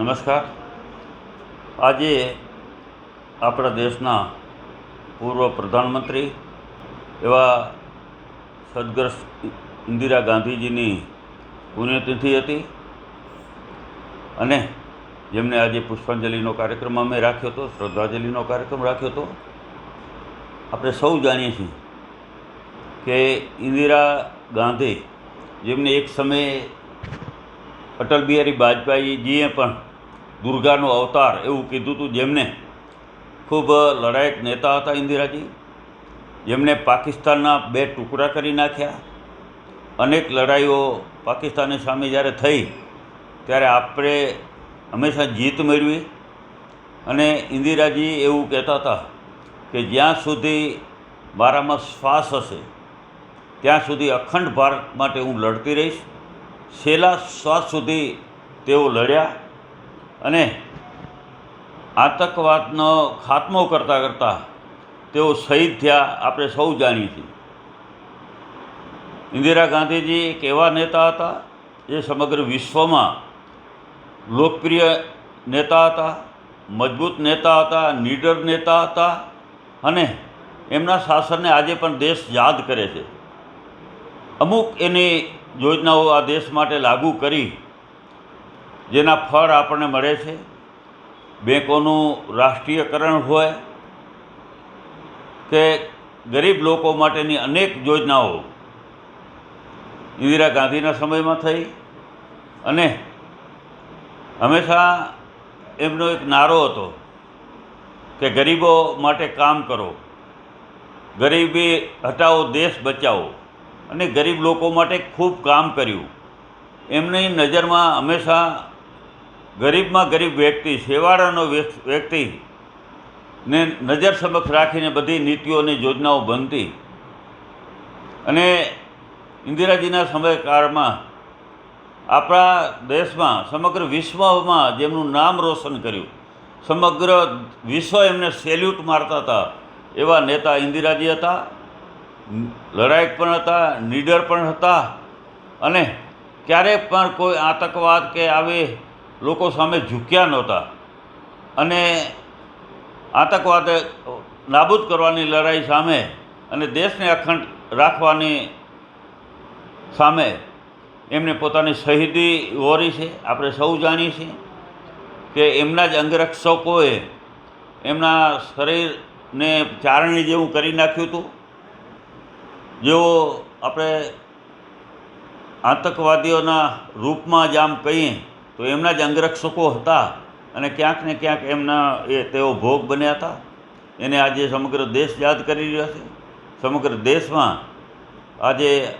નમસ્કાર. આજે આપણા દેશના પૂર્વ પ્રધાનમંત્રી એવા સદગ્રસ્ત ઇન્દિરા ગાંધીજીની પુણ્યતિથિ હતી અને જેમને આજે પુષ્પાંજલિનો કાર્યક્રમ અમે રાખ્યો હતો, શ્રદ્ધાંજલિનો કાર્યક્રમ રાખ્યો હતો. આપણે સૌ જાણીએ છીએ કે ઇન્દિરા ગાંધી, જેમને એક સમયે અટલ બિહારી વાજપેયીજીએ પણ દુર્ગાનો અવતાર એવું કીધું હતું જેમને ખૂબ લડાયક નેતા હતા ઇન્દિરાજી જેમણે પાકિસ્તાનના બે ટુકડા કરી નાખ્યા. અનેક લડાઈઓ પાકિસ્તાનની સામે જ્યારે થઈ, ત્યારે આપણે હંમેશા જીત મેળવી. અને ઇન્દિરાજી એવું કહેતા હતા કે જ્યાં સુધી મારામાં શ્વાસ હશે, ત્યાં સુધી અખંડ ભારત માટે હું લડતી રહીશ. છેલ્લા શ્વાસ સુધી તેઓ લડ્યા. અને આતંકવાદનો ખાત્મો કરતાં કરતાં તેઓ શહીદ થયા, આપણે સૌ જાણીએ છીએ. ઇન્દિરા ગાંધીજી એક એવા નેતા હતા, જે સમગ્ર વિશ્વમાં લોકપ્રિય નેતા હતા, મજબૂત નેતા હતા, નીડર નેતા હતા અને એમના શાસનને આજે પણ દેશ યાદ કરે છે. અમુક એની યોજનાઓ આ દેશ માટે લાગુ કરી જેના ફળ આપણને મળે છે. બેંકોનું રાષ્ટ્રીયકરણ હોય કે ગરીબ લોકો માટેની અનેક યોજનાઓ ઇન્દિરા ગાંધીના સમયમાં થઈ અને હંમેશા એમનો એક નારો હતો કે ગરીબો માટે કામ કરો, ગરીબી હટાવો, દેશ બચાવો અને ગરીબ લોકો માટે ખૂબ કામ કર્યું. એમની નજરમાં હંમેશા ગરીબમાં ગરીબ વ્યક્તિ, છેવાડાનો વ્યક- વ્યક્તિ ને નજર સમક્ષ રાખીને બધી નીતિઓ અને યોજનાઓ બનતી. અને ઇન્દિરાજીના સમયકાળમાં આપણા દેશમાં, સમગ્ર વિશ્વમાં જેમનું નામ રોશન કર્યું, સમગ્ર વિશ્વ એમને સેલ્યુટ મારતા હતા એવા નેતા ઇન્દિરાજી હતા લડાયક પણ હતા, નીડર પણ હતા અને ક્યારેય પણ કોઈ આતંકવાદ કે આવે લોકો સામે ઝૂક્યા નહોતા. અને આતંકવાદ નાબૂદ કરવાની લડાઈ સામે અને દેશને અખંડ રાખવાની સામે એમને પોતાની શહીદી વોરી છે. આપણે સૌ જાણીએ છીએ કે એમના જ અંગરક્ષકોએ એમના શરીરને ચારણી જેવું કરી નાખ્યું હતું. જેઓ આપણે આતંકવાદીઓના રૂપમાં જ આમ કહીએ તો એમના જ અંગરક્ષકો હતા અને ક્યાંક ને ક્યાંક એમના એ તેઓ ભોગ બન્યા હતા. એને આજે સમગ્ર દેશ યાદ કરી રહ્યો છે. સમગ્ર દેશમાં આજે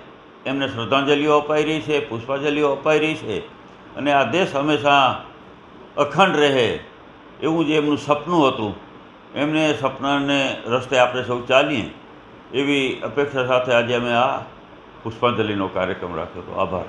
એમને શ્રદ્ધાંજલિઓ અપાઈ રહી છે, પુષ્પાંજલિઓ અપાઈ રહી છે અને આ દેશ હંમેશા અખંડ રહે એવું જે એમનું સપનું હતું. એમને સપનાને રસ્તે આપણે સૌ ચાલીએ એવી અપેક્ષા સાથે આજે અમે આ પુષ્પાંજલિનો કાર્યક્રમ રાખ્યો હતો. આભાર.